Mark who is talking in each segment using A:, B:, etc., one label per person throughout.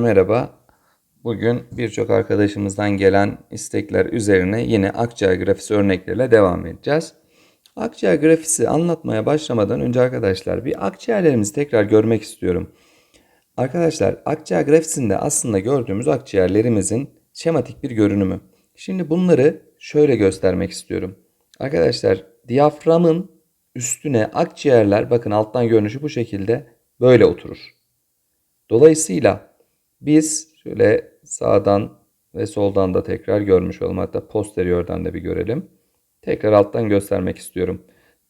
A: Merhaba. Bugün birçok arkadaşımızdan gelen istekler üzerine yine akciğer grafisi örnekleriyle devam edeceğiz. Akciğer grafisi anlatmaya başlamadan önce arkadaşlar bir akciğerlerimizi tekrar görmek istiyorum. Arkadaşlar akciğer grafisinde aslında gördüğümüz akciğerlerimizin şematik bir görünümü. Şimdi bunları şöyle göstermek istiyorum. Arkadaşlar diyaframın üstüne akciğerler bakın alttan görünüşü bu şekilde böyle oturur. Dolayısıyla biz şöyle sağdan ve soldan da tekrar görmüş olalım. Hatta posteriordan da bir görelim. Tekrar alttan göstermek istiyorum.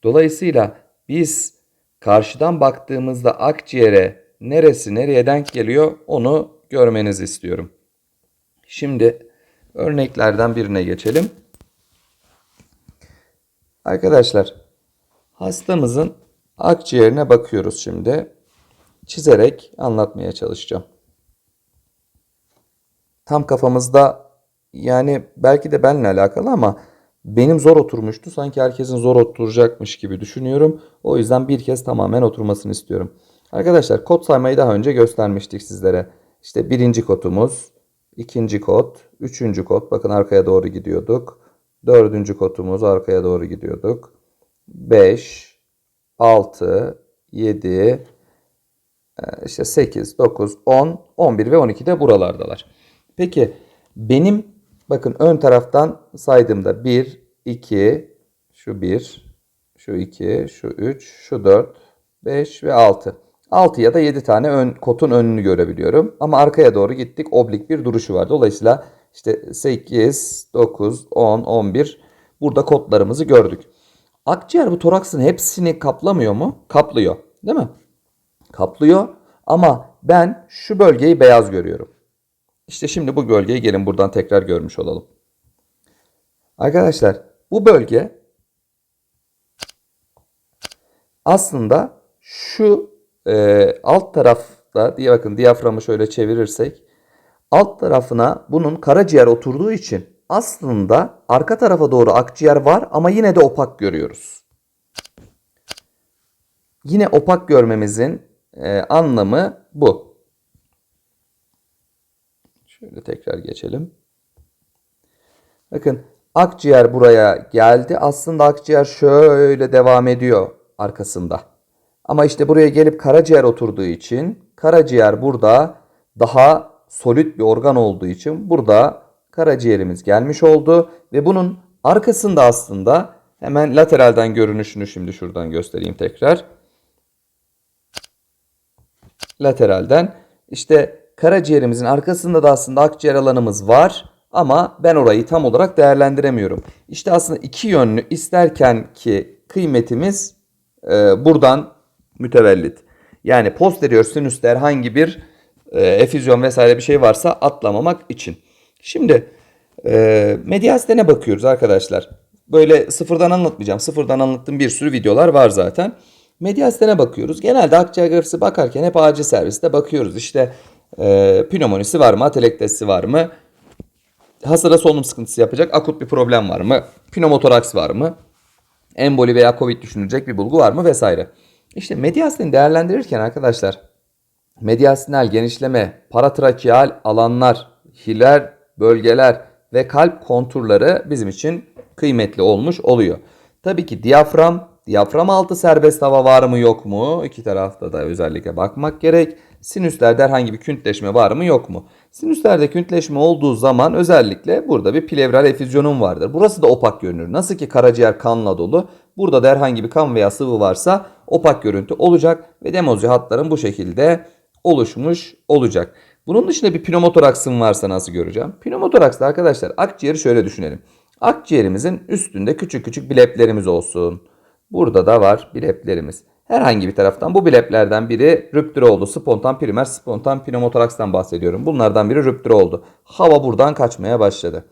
A: Dolayısıyla biz karşıdan baktığımızda akciğere neresi nereye denk geliyor onu görmenizi istiyorum. Şimdi örneklerden birine geçelim. Arkadaşlar hastamızın akciğerine bakıyoruz şimdi. Çizerek anlatmaya çalışacağım. Tam kafamızda yani belki de benimle alakalı ama benim zor oturmuştu. Sanki herkesin zor oturacakmış gibi düşünüyorum. O yüzden bir kez tamamen oturmasını istiyorum. Arkadaşlar kod saymayı daha önce göstermiştik sizlere. İşte birinci kodumuz, ikinci kod, üçüncü kod. Bakın arkaya doğru gidiyorduk. Dördüncü kodumuz arkaya doğru gidiyorduk. 5, 6, 7, işte 8, 9, 10, 11 ve 12 de buralardalar. Peki benim bakın ön taraftan saydığımda 1, 2, şu 1, şu 2, şu 3, şu 4, 5 ve 6. 6 ya da 7 tane ön, kotun önünü görebiliyorum. Ama arkaya doğru gittik. Oblik bir duruşu var. Dolayısıyla işte 8, 9, 10, 11 burada kodlarımızı gördük. Akciğer bu toraksın hepsini kaplamıyor mu? Kaplıyor. Değil mi? Kaplıyor ama ben şu bölgeyi beyaz görüyorum. İşte şimdi bu bölgeyi gelin buradan tekrar görmüş olalım. Arkadaşlar bu bölge aslında şu e, alt tarafta diye bakın diyaframı şöyle çevirirsek alt tarafına bunun karaciğer oturduğu için aslında arka tarafa doğru akciğer var ama yine de opak görüyoruz. Yine opak görmemizin e, anlamı bu. Şöyle tekrar geçelim. Bakın akciğer buraya geldi. Aslında akciğer şöyle devam ediyor arkasında. Ama işte buraya gelip karaciğer oturduğu için karaciğer burada daha solid bir organ olduğu için burada karaciğerimiz gelmiş oldu ve bunun arkasında aslında hemen lateralden görünüşünü şimdi şuradan göstereyim tekrar. Lateralden işte karaciğerimizin arkasında da aslında akciğer alanımız var ama ben orayı tam olarak değerlendiremiyorum. İşte aslında iki yönlü isterken ki kıymetimiz e, buradan mütevellit. Yani posterior sinüste herhangi bir e, efüzyon vesaire bir şey varsa atlamamak için. Şimdi e, mediastene bakıyoruz arkadaşlar. Böyle sıfırdan anlatmayacağım. Sıfırdan anlattığım bir sürü videolar var zaten. Mediastene bakıyoruz. Genelde akciğer grafisi bakarken hep acil serviste bakıyoruz. İşte e, pneumonisi var mı? Atelektesi var mı? Hastada solunum sıkıntısı yapacak akut bir problem var mı? Pneumotoraks var mı? Emboli veya COVID düşünülecek bir bulgu var mı? Vesaire. İşte mediasteni değerlendirirken arkadaşlar mediastinal genişleme, paratrakeal alanlar, hiler bölgeler ve kalp konturları bizim için kıymetli olmuş oluyor. Tabii ki diyafram, diyafram altı serbest hava var mı yok mu? İki tarafta da özellikle bakmak gerek. Sinüslerde herhangi bir küntleşme var mı yok mu? Sinüslerde küntleşme olduğu zaman özellikle burada bir plevral efüzyonun vardır. Burası da opak görünür. Nasıl ki karaciğer kanla dolu. Burada da herhangi bir kan veya sıvı varsa opak görüntü olacak ve demozya hatların bu şekilde oluşmuş olacak. Bunun dışında bir pneumotoraksın varsa nasıl göreceğim? Pneumotoraksta arkadaşlar akciğeri şöyle düşünelim. Akciğerimizin üstünde küçük küçük bileplerimiz olsun. Burada da var bileplerimiz. Herhangi bir taraftan bu bileplerden biri rüptür oldu. Spontan primer, spontan pneumotorakstan bahsediyorum. Bunlardan biri rüptür oldu. Hava buradan kaçmaya başladı.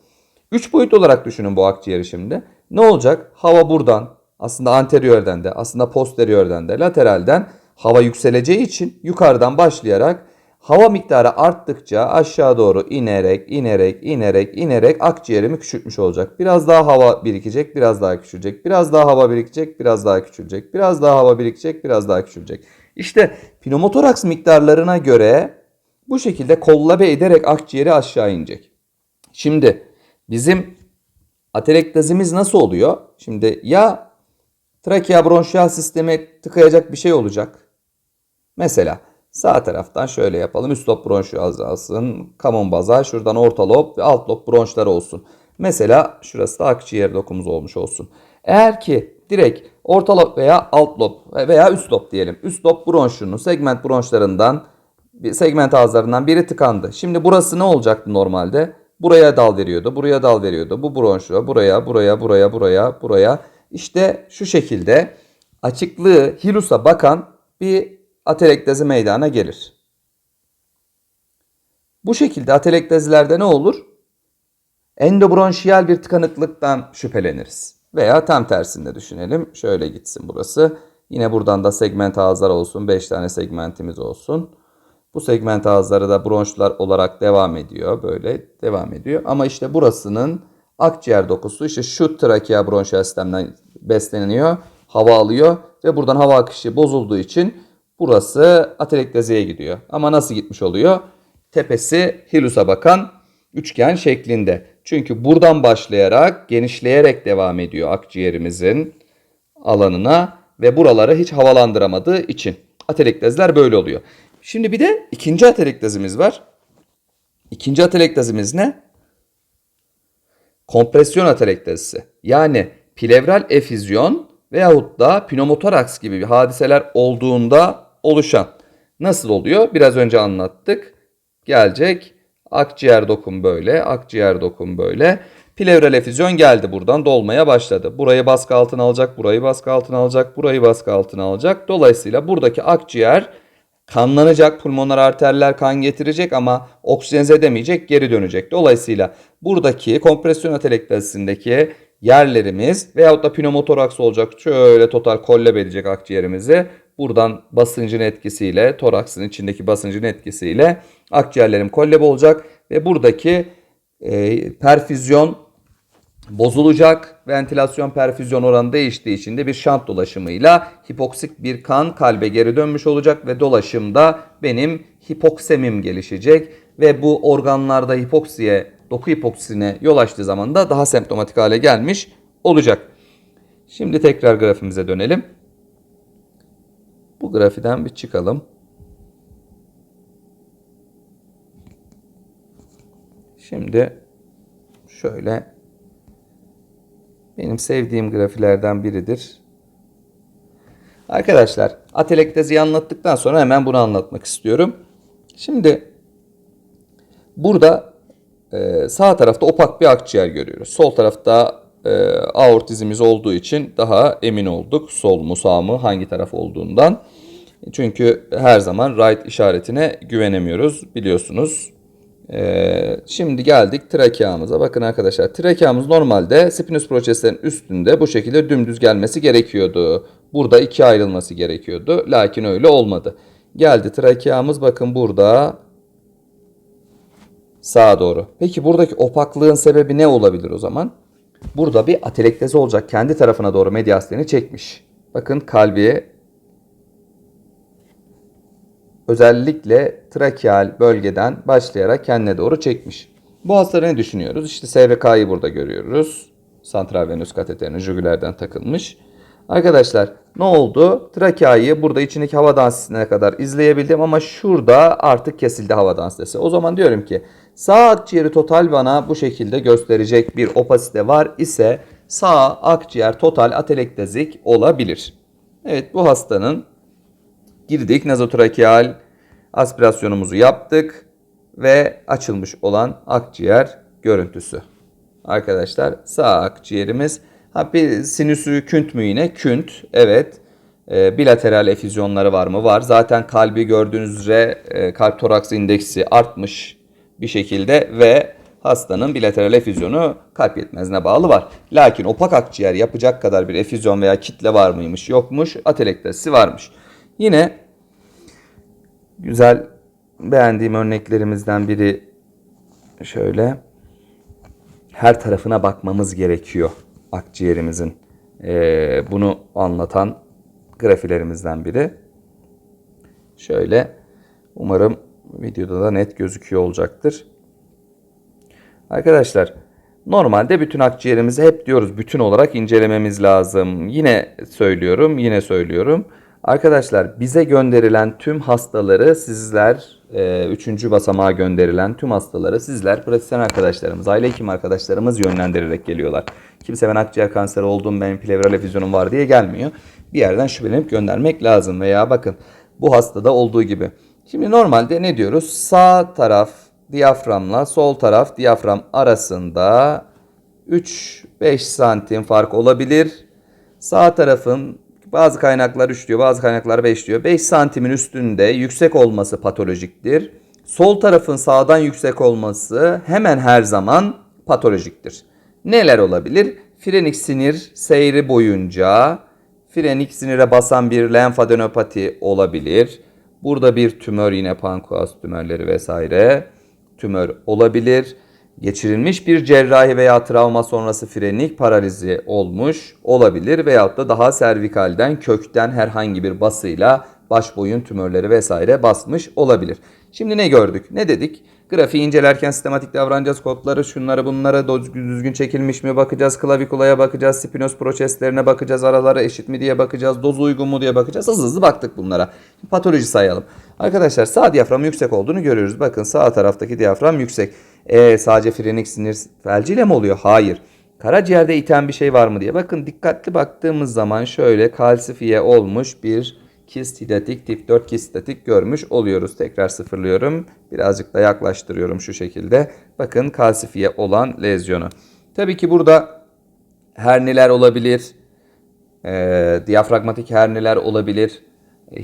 A: Üç boyut olarak düşünün bu akciğeri şimdi. Ne olacak? Hava buradan, aslında anteriörden de, aslında posteriörden de, lateralden hava yükseleceği için yukarıdan başlayarak hava miktarı arttıkça aşağı doğru inerek, inerek, inerek, inerek akciğerimi küçültmüş olacak. Biraz daha hava birikecek, biraz daha küçülecek. Biraz daha hava birikecek, biraz daha küçülecek. Biraz daha hava birikecek, biraz daha küçülecek. İşte pneumotoraks miktarlarına göre Bu şekilde kollabe ederek akciğeri aşağı inecek. Şimdi bizim atelektazimiz nasıl oluyor? Şimdi ya trakea bronşiyal sistemi tıkayacak bir şey olacak. Mesela sağ taraftan şöyle yapalım. Üst lob bronşiyal alsın. Kamon baza şuradan orta lob ve alt lob bronşları olsun. Mesela şurası da akciğer dokumuz olmuş olsun. Eğer ki direkt orta lob veya alt lob veya üst lob diyelim. Üst lob bronşunun segment bronşlarından segment ağızlarından biri tıkandı. Şimdi burası ne olacaktı normalde? Buraya dal veriyordu, buraya dal veriyordu. Bu bronşu, buraya, buraya, buraya, buraya, buraya. İşte şu şekilde açıklığı hilusa bakan bir atelektezi meydana gelir. Bu şekilde atelektezilerde ne olur? Endobronşiyal bir tıkanıklıktan şüpheleniriz. Veya tam tersinde düşünelim. Şöyle gitsin burası. Yine buradan da segment ağızlar olsun. 5 tane segmentimiz olsun. Bu segment ağızları da bronşlar olarak devam ediyor. Böyle devam ediyor. Ama işte burasının akciğer dokusu işte şu trakea bronşiyal sistemden besleniyor. Hava alıyor ve buradan hava akışı bozulduğu için burası atelektaziye gidiyor. Ama nasıl gitmiş oluyor? Tepesi hilusa bakan üçgen şeklinde. Çünkü buradan başlayarak genişleyerek devam ediyor akciğerimizin alanına ve buraları hiç havalandıramadığı için. Atelektaziler böyle oluyor. Şimdi bir de ikinci atelektazimiz var. İkinci atelektazimiz ne? Kompresyon atelektazisi. Yani plevral efüzyon veyahut da pneumotoraks gibi bir hadiseler olduğunda oluşan. Nasıl oluyor? Biraz önce anlattık. Gelecek. Akciğer dokum böyle, akciğer dokum böyle. Plevral efüzyon geldi buradan dolmaya başladı. Burayı baskı altına alacak, burayı baskı altına alacak, burayı baskı altına alacak. Dolayısıyla buradaki akciğer kanlanacak, pulmoner arterler kan getirecek ama oksijenize edemeyecek, geri dönecek. Dolayısıyla buradaki kompresyon atelektazisindeki yerlerimiz veyahut da pneumotoraks olacak. Şöyle total kollab edecek akciğerimizi. Buradan basıncın etkisiyle, toraksın içindeki basıncın etkisiyle akciğerlerim kollab olacak ve buradaki e, perfüzyon bozulacak. Ventilasyon perfüzyon oranı değiştiği için de bir şant dolaşımıyla hipoksik bir kan kalbe geri dönmüş olacak ve dolaşımda benim hipoksemim gelişecek ve bu organlarda hipoksiye, doku hipoksisine yol açtığı zaman da daha semptomatik hale gelmiş olacak. Şimdi tekrar grafimize dönelim. Bu grafiden bir çıkalım. Şimdi şöyle benim sevdiğim grafilerden biridir. Arkadaşlar atelektaziyi anlattıktan sonra hemen bunu anlatmak istiyorum. Şimdi burada e, sağ tarafta opak bir akciğer görüyoruz. Sol tarafta e, aortizimiz olduğu için daha emin olduk. Sol mu sağ mı hangi taraf olduğundan. Çünkü her zaman right işaretine güvenemiyoruz biliyorsunuz. Ee, şimdi geldik trakeamıza. Bakın arkadaşlar trakeamız normalde spinous proseslerin üstünde bu şekilde dümdüz gelmesi gerekiyordu. Burada ikiye ayrılması gerekiyordu. Lakin öyle olmadı. Geldi trakeamız bakın burada sağa doğru. Peki buradaki opaklığın sebebi ne olabilir o zaman? Burada bir atelektezi olacak. Kendi tarafına doğru mediasteni çekmiş. Bakın kalbiye özellikle trakeal bölgeden başlayarak kendine doğru çekmiş. Bu hastaları ne düşünüyoruz? İşte SVK'yı burada görüyoruz. Santral venöz kateterin jugülerden takılmış. Arkadaşlar ne oldu? Trakeayı burada içindeki hava dansisine kadar izleyebildim ama şurada artık kesildi hava dansisi. O zaman diyorum ki sağ akciğeri total bana bu şekilde gösterecek bir opasite var ise sağ akciğer total atelektazik olabilir. Evet bu hastanın girdik nazotrakeal aspirasyonumuzu yaptık ve açılmış olan akciğer görüntüsü. Arkadaşlar sağ akciğerimiz ha bir sinüsü künt mü yine? Künt evet. E, bilateral efüzyonları var mı? Var. Zaten kalbi gördüğünüz üzere e, kalp toraks indeksi artmış bir şekilde ve hastanın bilateral efüzyonu kalp yetmezliğine bağlı var. Lakin opak akciğer yapacak kadar bir efüzyon veya kitle var mıymış yokmuş atelektasi varmış. Yine güzel beğendiğim örneklerimizden biri şöyle her tarafına bakmamız gerekiyor akciğerimizin. Ee, bunu anlatan grafilerimizden biri. Şöyle umarım Videoda da net gözüküyor olacaktır. Arkadaşlar normalde bütün akciğerimizi hep diyoruz bütün olarak incelememiz lazım. Yine söylüyorum, yine söylüyorum. Arkadaşlar bize gönderilen tüm hastaları sizler, e, üçüncü basamağa gönderilen tüm hastaları sizler pratisyen arkadaşlarımız, aile hekim arkadaşlarımız yönlendirerek geliyorlar. Kimse ben akciğer kanseri oldum, benim plevral efüzyonum var diye gelmiyor. Bir yerden şüphelenip göndermek lazım veya bakın bu hastada olduğu gibi. Şimdi normalde ne diyoruz? Sağ taraf diyaframla sol taraf diyafram arasında 3-5 santim fark olabilir. Sağ tarafın bazı kaynaklar 3 diyor, bazı kaynaklar 5 diyor. 5 santimin üstünde yüksek olması patolojiktir. Sol tarafın sağdan yüksek olması hemen her zaman patolojiktir. Neler olabilir? Frenik sinir seyri boyunca frenik sinire basan bir lenfadenopati olabilir. Burada bir tümör yine pankreas tümörleri vesaire tümör olabilir. Geçirilmiş bir cerrahi veya travma sonrası frenik paralizi olmuş olabilir veyahut da daha servikalden kökten herhangi bir basıyla baş boyun tümörleri vesaire basmış olabilir. Şimdi ne gördük? Ne dedik? Grafiği incelerken sistematik davranacağız. Kodları şunları bunlara düzgün çekilmiş mi bakacağız. Klavikulaya bakacağız. Spinoz proçeslerine bakacağız. Araları eşit mi diye bakacağız. Dozu uygun mu diye bakacağız. Hızlı hızlı baktık bunlara. Patoloji sayalım. Arkadaşlar sağ diyafram yüksek olduğunu görüyoruz. Bakın sağ taraftaki diyafram yüksek. E sadece frenik sinir felciyle mi oluyor? Hayır. Karaciğerde iten bir şey var mı diye. Bakın dikkatli baktığımız zaman şöyle kalsifiye olmuş bir kistidatik tip 4 kistidatik görmüş oluyoruz. Tekrar sıfırlıyorum. Birazcık da yaklaştırıyorum şu şekilde. Bakın kalsifiye olan lezyonu. Tabii ki burada herniler olabilir. E, diyafragmatik herniler olabilir.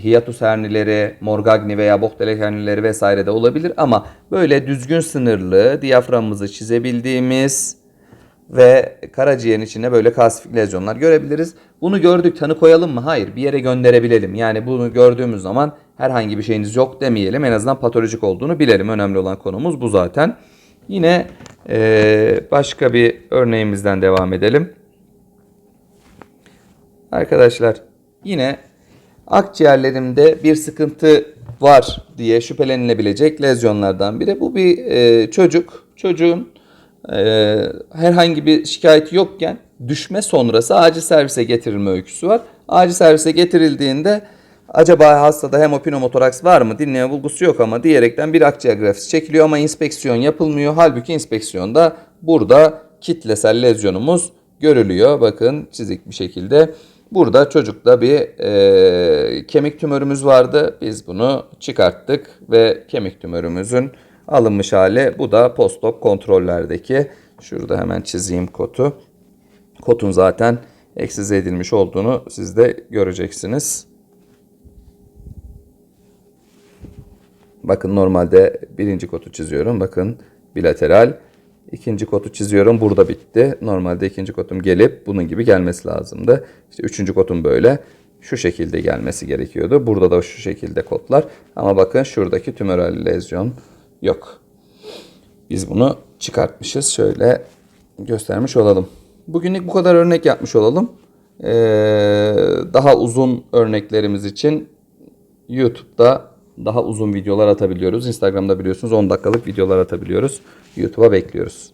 A: Hiatus hernileri, Morgagni veya Bochtelek hernileri vesaire de olabilir ama böyle düzgün sınırlı diyaframımızı çizebildiğimiz ve karaciğerin içinde böyle kalsifik lezyonlar görebiliriz. Bunu gördük tanı koyalım mı? Hayır bir yere gönderebilelim. Yani bunu gördüğümüz zaman herhangi bir şeyiniz yok demeyelim. En azından patolojik olduğunu bilelim. Önemli olan konumuz bu zaten. Yine e, başka bir örneğimizden devam edelim. Arkadaşlar yine akciğerlerimde bir sıkıntı var diye şüphelenilebilecek lezyonlardan biri. Bu bir e, çocuk. Çocuğun e, herhangi bir şikayeti yokken düşme sonrası acil servise getirilme öyküsü var. Acil servise getirildiğinde acaba hastada hemopinomotoraks var mı dinleme bulgusu yok ama diyerekten bir akciğer grafisi çekiliyor ama inspeksiyon yapılmıyor. Halbuki inspeksiyonda burada kitlesel lezyonumuz görülüyor. Bakın çizik bir şekilde. Burada çocukta bir e, kemik tümörümüz vardı. Biz bunu çıkarttık ve kemik tümörümüzün alınmış hali. Bu da postop kontrollerdeki. Şurada hemen çizeyim kotu. Kotun zaten eksize edilmiş olduğunu siz de göreceksiniz. Bakın normalde birinci kotu çiziyorum. Bakın bilateral. İkinci kotu çiziyorum. Burada bitti. Normalde ikinci kotum gelip bunun gibi gelmesi lazımdı. İşte üçüncü kotum böyle. Şu şekilde gelmesi gerekiyordu. Burada da şu şekilde kodlar. Ama bakın şuradaki tümöral lezyon yok. Biz bunu çıkartmışız. Şöyle göstermiş olalım. Bugünlük bu kadar örnek yapmış olalım. Ee, daha uzun örneklerimiz için YouTube'da daha uzun videolar atabiliyoruz. Instagram'da biliyorsunuz 10 dakikalık videolar atabiliyoruz. YouTube'a bekliyoruz.